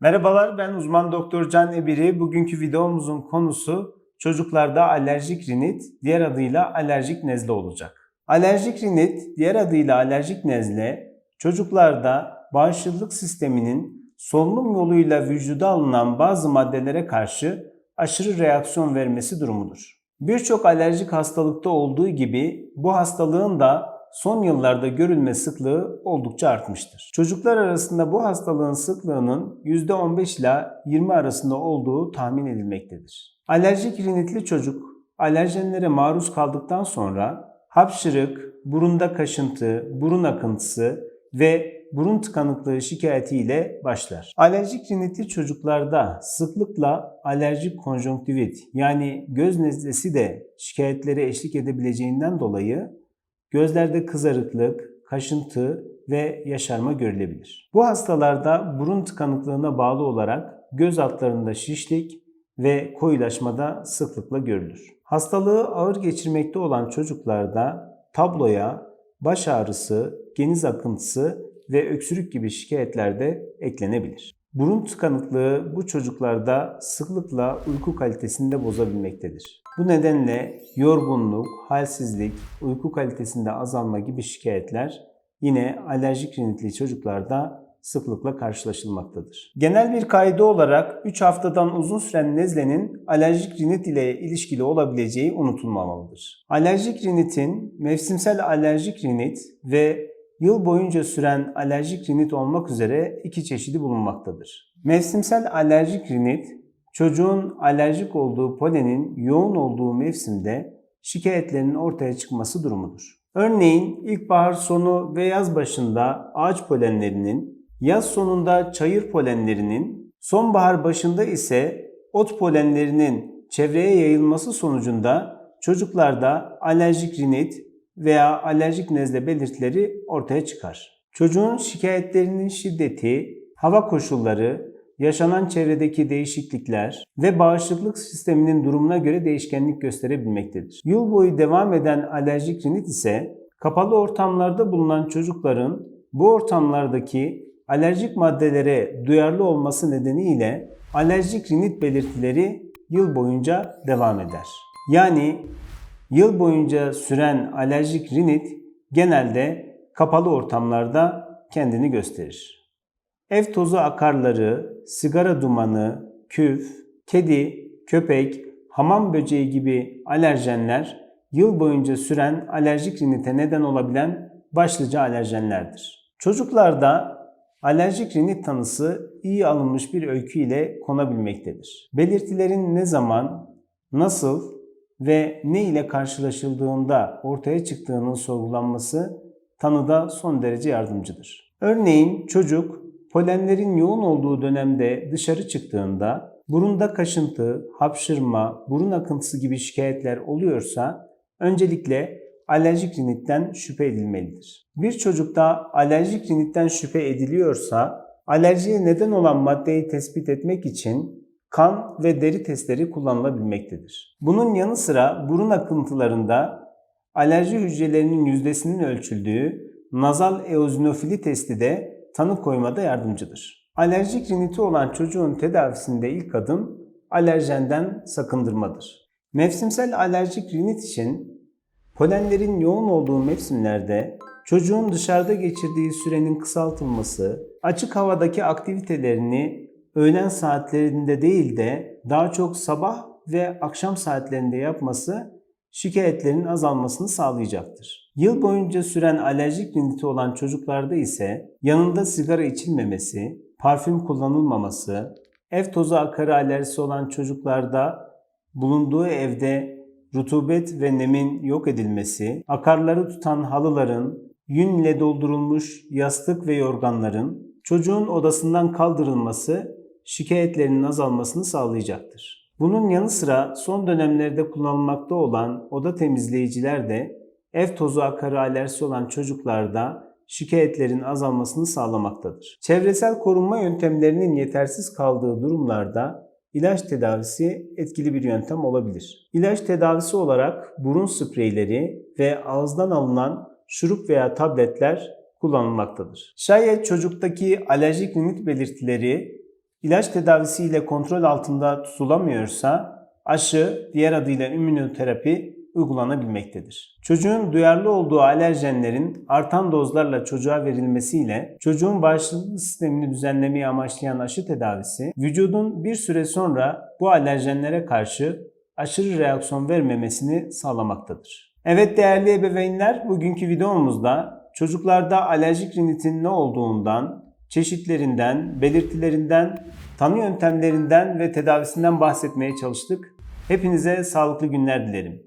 Merhabalar ben uzman doktor Can Ebiri. Bugünkü videomuzun konusu çocuklarda alerjik rinit, diğer adıyla alerjik nezle olacak. Alerjik rinit, diğer adıyla alerjik nezle, çocuklarda bağışıklık sisteminin solunum yoluyla vücuda alınan bazı maddelere karşı aşırı reaksiyon vermesi durumudur. Birçok alerjik hastalıkta olduğu gibi bu hastalığın da son yıllarda görülme sıklığı oldukça artmıştır. Çocuklar arasında bu hastalığın sıklığının %15 ila 20 arasında olduğu tahmin edilmektedir. Alerjik rinitli çocuk alerjenlere maruz kaldıktan sonra hapşırık, burunda kaşıntı, burun akıntısı ve burun tıkanıklığı şikayetiyle başlar. Alerjik rinitli çocuklarda sıklıkla alerjik konjonktivit yani göz nezlesi de şikayetlere eşlik edebileceğinden dolayı gözlerde kızarıklık, kaşıntı ve yaşarma görülebilir. Bu hastalarda burun tıkanıklığına bağlı olarak göz altlarında şişlik ve koyulaşmada sıklıkla görülür. Hastalığı ağır geçirmekte olan çocuklarda tabloya baş ağrısı, geniz akıntısı ve öksürük gibi şikayetler de eklenebilir. Burun tıkanıklığı bu çocuklarda sıklıkla uyku kalitesini de bozabilmektedir. Bu nedenle yorgunluk, halsizlik, uyku kalitesinde azalma gibi şikayetler yine alerjik rinitli çocuklarda sıklıkla karşılaşılmaktadır. Genel bir kaide olarak 3 haftadan uzun süren nezlenin alerjik rinit ile ilişkili olabileceği unutulmamalıdır. Alerjik rinitin mevsimsel alerjik rinit ve yıl boyunca süren alerjik rinit olmak üzere iki çeşidi bulunmaktadır. Mevsimsel alerjik rinit, çocuğun alerjik olduğu polenin yoğun olduğu mevsimde şikayetlerinin ortaya çıkması durumudur. Örneğin ilkbahar sonu ve yaz başında ağaç polenlerinin, yaz sonunda çayır polenlerinin, sonbahar başında ise ot polenlerinin çevreye yayılması sonucunda çocuklarda alerjik rinit veya alerjik nezle belirtileri ortaya çıkar. Çocuğun şikayetlerinin şiddeti, hava koşulları, yaşanan çevredeki değişiklikler ve bağışıklık sisteminin durumuna göre değişkenlik gösterebilmektedir. Yıl boyu devam eden alerjik rinit ise kapalı ortamlarda bulunan çocukların bu ortamlardaki alerjik maddelere duyarlı olması nedeniyle alerjik rinit belirtileri yıl boyunca devam eder. Yani yıl boyunca süren alerjik rinit genelde kapalı ortamlarda kendini gösterir. Ev tozu akarları, sigara dumanı, küf, kedi, köpek, hamam böceği gibi alerjenler yıl boyunca süren alerjik rinite neden olabilen başlıca alerjenlerdir. Çocuklarda alerjik rinit tanısı iyi alınmış bir öykü ile konabilmektedir. Belirtilerin ne zaman, nasıl ve ne ile karşılaşıldığında ortaya çıktığının sorgulanması tanıda son derece yardımcıdır. Örneğin çocuk polenlerin yoğun olduğu dönemde dışarı çıktığında burunda kaşıntı, hapşırma, burun akıntısı gibi şikayetler oluyorsa öncelikle alerjik rinitten şüphe edilmelidir. Bir çocukta alerjik rinitten şüphe ediliyorsa alerjiye neden olan maddeyi tespit etmek için kan ve deri testleri kullanılabilmektedir. Bunun yanı sıra burun akıntılarında alerji hücrelerinin yüzdesinin ölçüldüğü nazal eozinofili testi de tanı koymada yardımcıdır. Alerjik riniti olan çocuğun tedavisinde ilk adım alerjenden sakındırmadır. Mevsimsel alerjik rinit için polenlerin yoğun olduğu mevsimlerde çocuğun dışarıda geçirdiği sürenin kısaltılması, açık havadaki aktivitelerini öğlen saatlerinde değil de daha çok sabah ve akşam saatlerinde yapması şikayetlerin azalmasını sağlayacaktır. Yıl boyunca süren alerjik riniti olan çocuklarda ise yanında sigara içilmemesi, parfüm kullanılmaması, ev tozu akarı alerjisi olan çocuklarda bulunduğu evde rutubet ve nemin yok edilmesi, akarları tutan halıların, yün ile doldurulmuş yastık ve yorganların çocuğun odasından kaldırılması şikayetlerinin azalmasını sağlayacaktır. Bunun yanı sıra son dönemlerde kullanılmakta olan oda temizleyiciler de ev tozu akarı alerjisi olan çocuklarda şikayetlerin azalmasını sağlamaktadır. Çevresel korunma yöntemlerinin yetersiz kaldığı durumlarda ilaç tedavisi etkili bir yöntem olabilir. İlaç tedavisi olarak burun spreyleri ve ağızdan alınan şurup veya tabletler kullanılmaktadır. Şayet çocuktaki alerjik rinit belirtileri ilaç tedavisiyle kontrol altında tutulamıyorsa aşı, diğer adıyla immünoterapi uygulanabilmektedir. Çocuğun duyarlı olduğu alerjenlerin artan dozlarla çocuğa verilmesiyle çocuğun bağışıklık sistemini düzenlemeyi amaçlayan aşı tedavisi vücudun bir süre sonra bu alerjenlere karşı aşırı reaksiyon vermemesini sağlamaktadır. Evet değerli ebeveynler bugünkü videomuzda çocuklarda alerjik rinitin ne olduğundan, çeşitlerinden, belirtilerinden, tanı yöntemlerinden ve tedavisinden bahsetmeye çalıştık. Hepinize sağlıklı günler dilerim.